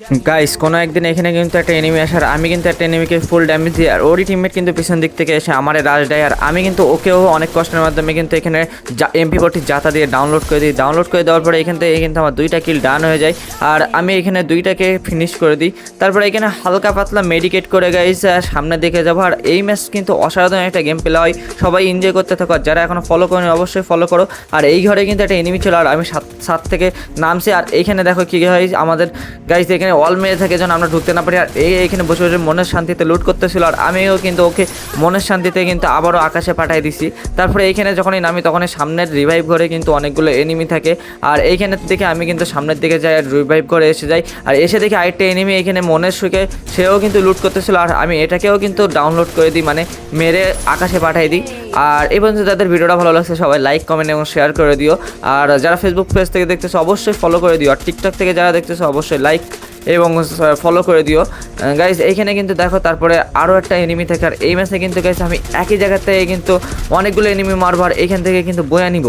Guys কোনো একদিন এখানে কিন্তু একটা এনিমি আসার, আমি কিন্তু একটা এনিমিকে ফুল ড্যামেজ দিই, আর ওরই টিমমেট কিন্তু পিছন দিক থেকে এসে আমার রাজ দেয়, আর আমি কিন্তু ওকেও অনেক কষ্টের মাধ্যমে কিন্তু এখানে এমপি ফোরটি জাতা দিয়ে ডাউনলোড করে দিই। ডাউনলোড করে দেওয়ার পরে এখান থেকে কিন্তু আমার দুইটা কিল ডান হয়ে যায়, আর আমি এখানে দুইটাকে ফিনিশ করে দিই। তারপরে এখানে হালকা পাতলা মেডিকেট করে গাইস সামনের দিকে যাব, আর এই ম্যাচ কিন্তু অসাধারণ একটা গেম প্লে হয়। সবাই এনজয় করতে থাকো, আর যারা এখনও ফলো করেনি অবশ্যই ফলো করো, আর এই ঘরে কিন্তু একটা এনিমি ছিল, আর আমি সাত সাত থেকে নামছি, আর এইখানে দেখো কী হয় আমাদের গাইস এখানে অল মেরে থাকে যেন আমরা ঢুকতে না পারি। আর এই এখানে বসে বসে মনের শান্তিতে লুট করতেছিল। আর আমিও কিন্তু ওকে মনের শান্তিতে কিন্তু আবারও আকাশে পাঠিয়ে দিছি। তারপরে এইখানে যখনই নামি তখনই সামনের রিভাইভ ঘরে কিন্তু অনেকগুলো এনিমি থাকে। আর এইখানের দিকে আমি কিন্তু সামনের দিকে যাই আর রিভাইভ করে এসে যাই। আর এসে দেখি আরেকটা এনিমি এখানে মনের সুখে, সেও কিন্তু লুট করতেছিল। আর আমি এটাকেও কিন্তু ডাউনলোড করে দিই মানে মেরে আকাশে পাঠিয়ে দিই। আর এই পর্যন্ত যাদের ভিডিওটা ভালো লাগছে, সবাই লাইক কমেন্ট এবং শেয়ার করে দিও। আর যারা ফেসবুক পেজ থেকে দেখতেছো, অবশ্যই ফলো করে দিও। আর টিকটক থেকে যারা দেখতেছো, অবশ্যই লাইক এবং ফলো করে দিও। গাইজ এইখানে কিন্তু দেখো, তারপরে আরও একটা এনিমি থাকে। আর এই ম্যাচে কিন্তু গাইজ আমি একই জায়গা থেকে কিন্তু অনেকগুলো এনিমি মারবো, আর এইখান থেকে কিন্তু বয়ে নিব।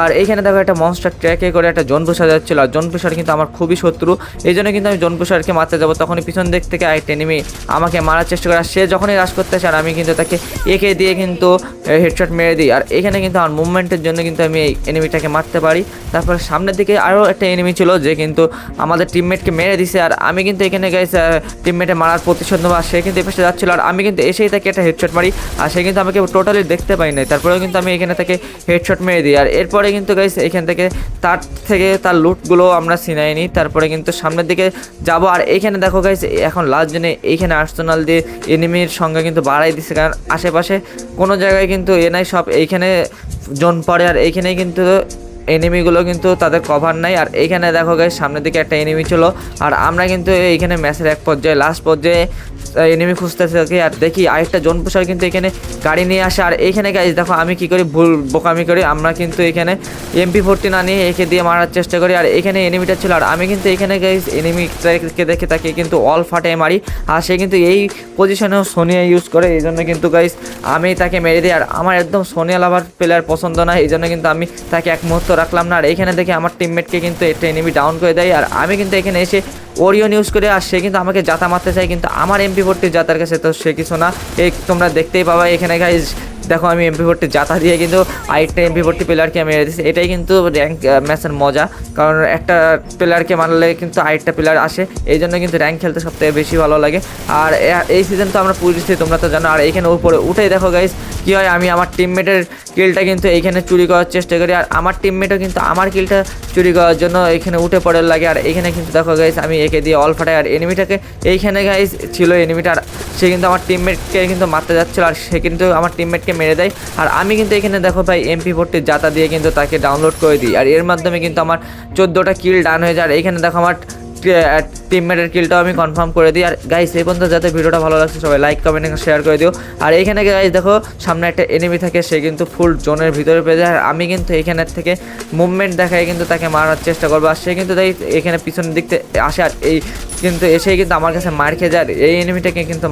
আর এইখানে দেখো, একটা মনস্টার ট্র্যাকে করে একটা জন পুষার যাচ্ছিল। আর জন পুষার কিন্তু আমার খুবই শত্রু। এই জন্য কিন্তু আমি জন পুষারকে মারতে যাব। তখনই পিছন দিক থেকে আরেকটা এনিমি আমাকে মারার চেষ্টা করে। আর সে যখনই রাশ করতে আর আমি কিন্তু তাকে একে দিয়ে কিন্তু হেডশট মেরে দিই। আর এখানে কিন্তু আমার মুভমেন্টের জন্য কিন্তু আমি এই এনিমিটাকে মারতে পারি। তারপর সামনের দিকে আরও একটা এনিমি ছিল, যে কিন্তু আমাদের টিমমেটকে মেরে দিছে। আর আমি কিন্তু এখানে গাইস টিমমেটে মারার প্রতিশোধ নেব আর সে কিন্তু এপাশে যাচ্ছিল, আর আমি কিন্তু এসেই তাকে একটা হেডশট মারি, আর সে কিন্তু আমাকে টোটালি দেখতে পাই নাই। তারপরেও কিন্তু আমি এখানে তাকে হেডশট মেরে দিই। আর এরপরে কিন্তু গাইস এখান থেকে তার থেকে তার লুটগুলো আমরা সিনাই নিই। তারপরে কিন্তু সামনের দিকে যাব। আর এইখানে দেখো গাইস এখন লাস্ট জনে এইখানে আর্সেনাল দিয়ে এনিমির সঙ্গে কিন্তু বাড়াই দিচ্ছে কারণ আশেপাশে কোনো জায়গায় কিন্তু এ নাই, সব এইখানে জোন পড়ে। আর এইখানেই কিন্তু এনিমিগুলো কিন্তু তাদের কভার নাই। আর এইখানে দেখো গাইস সামনের দিকে একটা এনিমি ছিল। আর আমরা কিন্তু এইখানে ম্যাচের এক পর্যায়ে লাস্ট পর্যায়ে এনিমি খুঁজতে থাকি আর দেখি আরেকটা জোন পুষার কিন্তু এখানে গাড়ি নিয়ে আসে। আর এইখানে গাইজ দেখো আমি কি করি? ভুল বোকামি করি। আমরা কিন্তু এখানে এমপি ফোরটি না নিয়ে একে দিয়ে মারার চেষ্টা করি। আর এখানে এনিমিটা ছিল। আর আমি কিন্তু এখানে গাইজ এনিমিকে দেখে তাকে কিন্তু অল ফাটিয়ে মারি। আর সে কিন্তু এই পজিশনেও সোনিয়া ইউজ করে। এই জন্য কিন্তু গাইজ আমি তাকে মেরে দিই। আর আমার একদম সোনিয়া লাভার প্লেয়ার পছন্দ না। এই জন্য কিন্তু আমি তাকে এক মুহূর্ত রাখলাম না। আর এখানে দেখে আমার টিমমেটকে কিন্তু একটা এনিমি ডাউন করে দেয়। আর আমি কিন্তু এখানে এসে ওরিয়ন ইউজ করে আর সে কিন্তু আমাকে জাতা মারতে চায়, কিন্তু আমার এমপি ফোরটি জাতার কাছে তো সে কিছু না। এই তোমরা দেখতেই পাবা এখানে গাইজ দেখো আমি এমপি ফোরটি জাতা দিয়ে কিন্তু আরেকটা এমপি ফোরটি প্লেয়ারকে আমি মেরে দিচ্ছি এটাই কিন্তু র্যাঙ্ক ম্যাচের মজা, কারণ একটা প্লেয়ারকে মারলে কিন্তু আরেকটা প্লেয়ার আসে। এই জন্য কিন্তু র্যাঙ্ক খেলতে সবথেকে বেশি ভালো লাগে। আর এই সিজন তো আমরা দিচ্ছি তোমরা তো জানো, আর এইখানে উপরে উঠেই দেখো গাইজ কী হয়, আমি আমার টিমমেটের কিলটা কিন্তু এইখানে চুরি করার চেষ্টা করি। আর আমার টিমমেটও কিন্তু আমার কিলটা চুরি করার জন্য এখানে উঠে পড়ে লাগে। আর এখানে কিন্তু দেখো গাইজ আমি একে দিয়ে অল ফাটাই আর এনিমিটাকে এইখানে গাইজ ছিল এনিমিটার সে কিন্তু আমার টিমমেটকে কিন্তু মারতে যাচ্ছিল, আর সে কিন্তু আমার টিমমেটকে মেরে দেয়। আর আমি কিন্তু এখানে দেখো ভাই এমপি ফোরটি জাতা দিয়ে কিন্তু তাকে ডাউনলোড করে দিই। আর এর মাধ্যমে কিন্তু আমার চোদ্দোটা কিল ডান হয়ে যায়। আর এইখানে দেখো আমার টিমমেটের কিলটাও আমি কনফার্ম করে দিই। আর গাইস এই পর্যন্ত যাতে ভিডিওটা ভালো লাগছে, সবাই লাইক কমেন্ট এবং শেয়ার করে দিও। আর এইখানে গাইস দেখো, সামনে একটা এনিমি থাকে, সে কিন্তু ফুল জোনের ভিতরে পেয়ে যায়। আর আমি কিন্তু এইখানের থেকে মুভমেন্ট দেখায় কিন্তু তাকে মারার চেষ্টা করব। আর সে কিন্তু তাই এখানে পিছনের দিক থেকে আসে। আর এই কিন্তু এসেই কিন্তু আমার কাছে মার খেয়ে যায়। এই এনিমিটাকে কিন্তু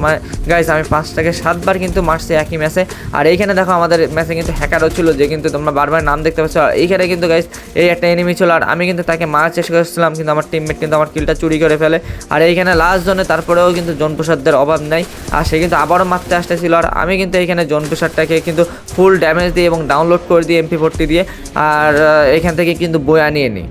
গাইজ আমি পাঁচ থেকে সাতবার কিন্তু মারছি একই ম্যাচে আর এইখানে দেখো আমাদের ম্যাচে কিন্তু হ্যাকারও ছিল যে কিন্তু তোমরা বারবার নাম দেখতে পাচ্ছ। আর এইখানে কিন্তু গাইস এই একটা এনিমি ছিল। আর আমি কিন্তু তাকে মারার চেষ্টা করছিলাম, কিন্তু আমার টিমমেট কিন্তু আমার কিলটা চুরি করে ফেলে। আর এইখানে লাস্ট জোনে তারপরেও কিন্তু জন প্রসাদদের অভাব নেই। আর সে কিন্তু আবারও মারতে আসতেছিল। আর আমি কিন্তু এইখানে জন প্রসাদটাকে কিন্তু ফুল ড্যামেজ দিয়ে এবং ডাউনলোড করে দিয়ে এমপি ফোরটি দিয়ে, আর এখান থেকে কিন্তু বয়া আনিয়ে নিই।